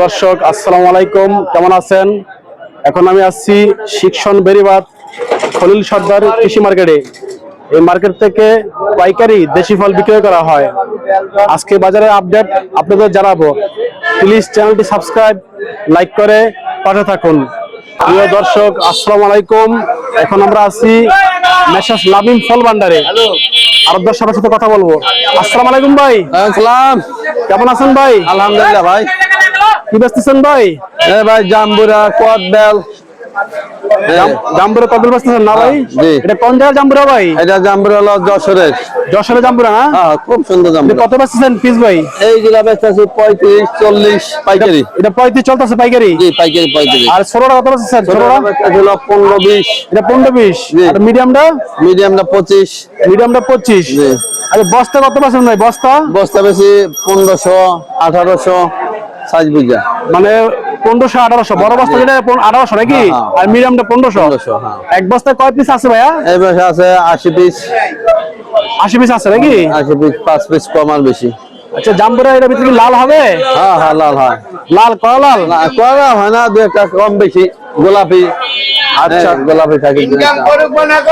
দর্শক আসসালামু আলাইকুম। কেমন আছেন? এখন আমি আসছি শিক্ষণ বেরিবাদ খলিল সর্দার কৃষি মার্কেটে। এই মার্কেট থেকে পাইকারি দেশি ফল বিক্রয় করা হয়। আজকে বাজারের আপডেট আপনাদের জানাব। প্লিজ চ্যানেলটি সাবস্ক্রাইব লাইক করে পাশে থাকুন। প্রিয় দর্শক আসসালামু আলাইকুম। এখন আমরা আছি মেসাস লামিম ফল ভান্ডারে। আরবদার সবার সাথে কথা বলব। আসসালামু আলাইকুম ভাই। সালাম। কেমন আছেন ভাই? আলহামদুলিল্লাহ ভাই। কি বেচতেছেন ভাই? এ ভাই জাম্বুরা কদবেল জাম- জাম্বুরা বেচতেছেন না ভাই? এটা কোন জায়গার জাম্বুরা ভাই? এটা জাম্বুরা হলো যশোরের। যশোরের জাম্বুরা না? হ্যাঁ খুব সুন্দর জাম্বুরা। কত বেচতেছেন পিস ভাই? এইগুলা বেচতেছি পাইকারি। এটা চলতেছে পাইকারি? জি পাইকারি পঁয়ত্রিশ আর কত বেচতেছেন ছিল পনেরো বিশ। এটা। আর মিডিয়ামটা? মিডিয়ামটা পঁচিশ। মিডিয়ামটা পঁচিশ। জি। আরে বস্তা কত বেচেন ভাই? বস্তা? বস্তা বেশি পনেরোশো আঠারোশো। সাইজ বুঝা। মানে পনেরোশো আঠারোশো। বড় বস্তা যেটা আঠারোশো নাকি? হ্যাঁ, হ্যাঁ। আর মিডিয়ামটা পনেরোশো? হ্যাঁ। এক বস্তায় কয় পিস আছে ভাইয়া? এই আছে আশি পিস আশি পিস আছে নাকি? আশি পিস পাঁচ পিস কম আর বেশি। আচ্ছা জাম্বুরা এটা ভিতরে লাল হবে? হ্যাঁ হ্যাঁ লাল হয়। লাল কড়া লাল? না করা হয় না দু একটা কম বেশি। গোলাপি। আচ্ছা। গোলাপি থাকে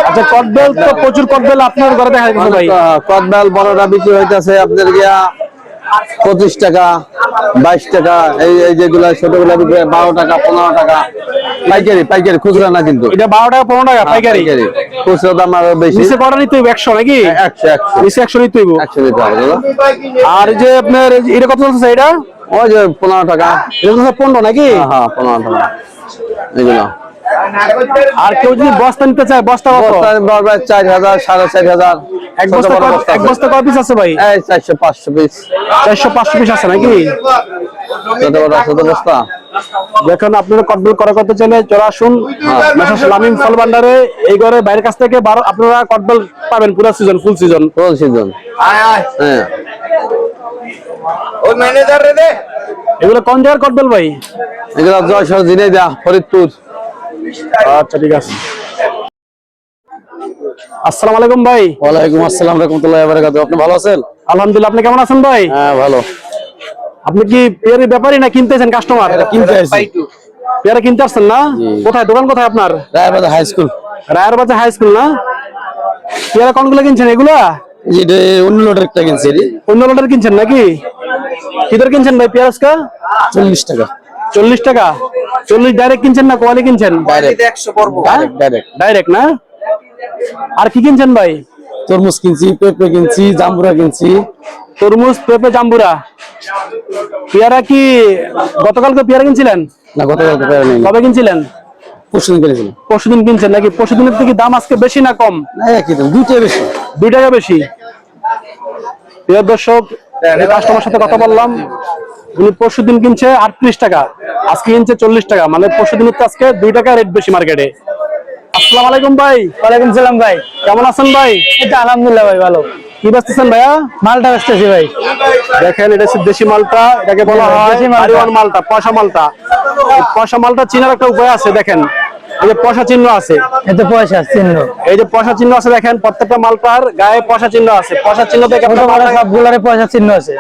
আচ্ছা তো প্রচুর আপনার ঘরে দেখা যাচ্ছে ভাই। কদবেল বড়টা বিক্রি হইতেছে আপনার গিয়া পঁচিশ টাকা। বাইশ টাকা এই এই যেগুলা ছোটগুলা বিক্রি বারো টাকা পনেরো টাকা। পাইকারি পাইকারি খুচরা না কিন্তু। এটা বারো টাকা পনেরো টাকা পাইকারি। খুচরা দাম আরও বেশি। নিচে কটা নিতে হইব? একশো নাকি? একশো একশো। নিচে একশো নিতে হইব? একশো নিতে হবে আর যে আপনার এটা কত চলছে এটা? ওই যে পনেরো টাকা। এটা পনেরো নাকি? হ্যাঁ, হ্যাঁ পনেরো টাকা। এগুলো। আর কেউ যদি বস্তা নিতে চায় বস্তা কত? বস্তা চার হাজার সাড়ে চার হাজার এক বস্তা এক আছে। বস্তা কয় পিস আছে ভাই? চারশো পাঁচশো পিস চারশো পাঁচশো পিস আছে নাকি? বস্তা। দেখুন আপনারা কটবিল করা করতে চাইলে চলে আসুন। লামিম ফল ভান্ডারে এই ঘরে বাইরের কাছ থেকে বারো আপনারা কটবেল পাবেন পুরো season full season full season হ্যাঁ। ওই ম্যানেজার রে দে। এগুলো কোন জায়গার কটবেল ভাই? এগুলো যশোর ঝিনাইদহ ফরিদপুর। আচ্ছা ঠিক আছে। আসসালামু আলাইকুম ভাই। ওয়ালাইকুম আসসালাম রহমতুল্লাহ বারাকাতু আপনি ভালো আছেন? আলহামদুলিল্লাহ আপনি কেমন আছেন ভাই? হ্যাঁ ভালো। আপনি কি পেয়ারি ব্যাপারী না কিনতেছেন কাস্টমার কিনতে আসছি। পেয়ারা কিনতে আসছেন না? কোথায়? দোকান কোথায় আপনার? রায়বাজার হাই স্কুল রায়ের বাজার হাই স্কুল না? পেয়ারা কোনগুলো কিনছেন এগুলা? অন্য লোটের একটা কিনছি অন্য লটের কিনছেন নাকি? কিধর কিনছেন ভাই পেঁয়াজকা চল্লিশ টাকা। চল্লিশ টাকা। চল্লিশ ডাইরেক্ট কিনছেন না কোয়ালি কিনছেন? ডাইরেক্ট ডাইরেক্ট না? আর কি কিনছেন ভাই? তরমুজ কিনছি পেঁপে কিনছি জাম্বুরা কিনছি। তরমুজ পেঁপে জাম্বুরা। পেয়ারা কি গতকালকে পেয়ারা কিনছিলেন? না গতকালকে পেয়ে নেই। কবে কিনছিলেন? পরশু দিন কিনেছিলাম। পরশুদিন কিনছেন নাকি? পরশুদিনের থেকে দাম আজকে বেশি না কম? না একই দাম দুইটাই বেশি। দুই টাকা বেশি। প্রিয় দর্শক কাস্টমার সাথে কথা বললাম। উনি পরশু দিন কিনছে আটত্রিশ টাকা আজকে কিনছে চল্লিশ টাকা মানে পরশু দিনের তো আজকে দুই টাকা রেট বেশি মার্কেটে আসসালামু আলাইকুম ভাই। ওয়ালাইকুম সালাম ভাই। কেমন আছেন ভাই? এটা আলহামদুলিল্লাহ ভাই ভালো। কি বেচতেছেন ভাইয়া? মালটা বেচতেছি ভাই। দেখেন এটা দেশি মালটা এটাকে বলা হয় মালটা। পয়সা মালটা। পয়সা মালটা চিনার একটা উপায় আছে দেখেন। এই যে পয়সা চিহ্ন আছে। এতে পয়সা চিহ্ন। এই যে পয়সা চিহ্ন আছে দেখেন প্রত্যেকটা গায়ে পয়সা চিহ্ন আছে। পয়সা চিহ্ন দেখে পয়সা চিহ্ন আছে।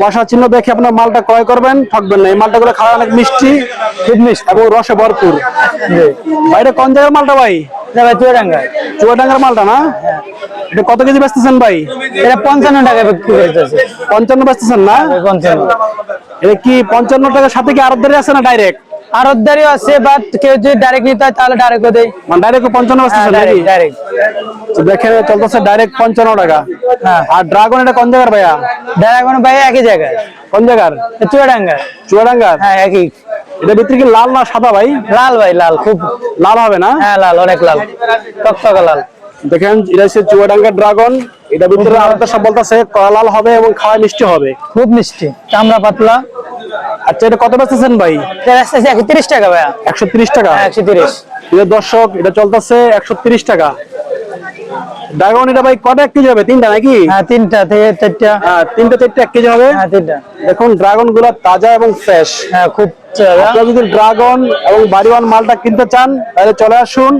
পয়সা চিহ্ন দেখে আপনার মালটা ক্রয় করবেন ঠকবেন না। এই মালটা গুলো খাওয়া অনেক মিষ্টি এবং রসে ভরপুর। ভাইটা কোন জায়গার মালটা ভাই? চুয়াডাঙ্গা চুয়াডাঙ্গার মালটা না? এটা কত কেজি বেচতেছেন ভাই? এটা পঞ্চান্ন টাকা বিক্রি করতেছে পঞ্চান্ন বেচতেছেন না? পঞ্চান্ন। এটা কি পঞ্চান্ন টাকার সাথে কি আরবদারি আছে না ডাইরেক্ট আরতদারিও আছে বাট কেউ যদি ডাইরেক্ট নিতে হয় তাহলে ডাইরেক্ট মানে ডাইরেক্ট নাকি? ডাইরেক্ট তো দেখেন চলতেছে ডাইরেক্ট পঞ্চান্ন টাকা। হ্যাঁ। আর ড্রাগন এটা কোন জায়গার ভাইয়া? ডাইরেক্ট ভাই একই জায়গায়। কোন জায়গার? চুয়াডাঙ্গা চুয়াডাঙ্গার? হ্যাঁ একই। এটা ভিতরে কি লাল না সাদা ভাই? লাল ভাই লাল খুব লাল হবে না? হ্যাঁ লাল অনেক লাল। টকটকা লাল। দেখেন এটা হচ্ছে চুয়াডাঙ্গার ড্রাগন এটা ভিতরে আলাদা সব বলতেছে কলা লাল হবে এবং খাওয়া মিষ্টি হবে। খুব মিষ্টি চামড়া পাতলা। আচ্ছা এটা কত বেচতেছেন ভাই? তিরিশ টাকা ভাইয়া। একশো তিরিশ টাকা? হ্যাঁ একশো তিরিশ। দর্শক এটা চলতেছে একশো তিরিশ টাকা। ড্রাগন এটা ভাই কটা এক কেজি হবে? তিনটা নাকি? হ্যাঁ তিনটা থেকে চারটা। হ্যাঁ তিনটা চারটা এক কেজি হবে। হ্যাঁ তিনটা। দেখুন ড্রাগনগুলা তাজা এবং ফ্রেশ। হ্যাঁ খুব আপনারা যদি ড্রাগন এবং বাড়িওয়ান মালটা কিনতে চান তাহলে চলে আসুন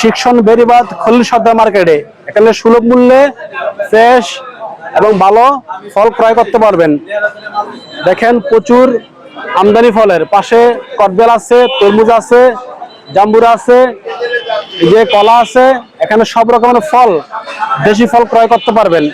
শিক্ষণ বেরিবাদ খলিল সর্দার মার্কেটে। এখানে সুলভ মূল্যে ফ্রেশ এবং ভালো ফল ক্রয় করতে পারবেন। দেখেন প্রচুর আমদানি ফলের। পাশে কটবেল আছে, তরমুজ আছে, জাম্বুরা আছে যে কলা আছে, এখানে সব রকমের ফল, দেশি ফল ক্রয় করতে পারবেন।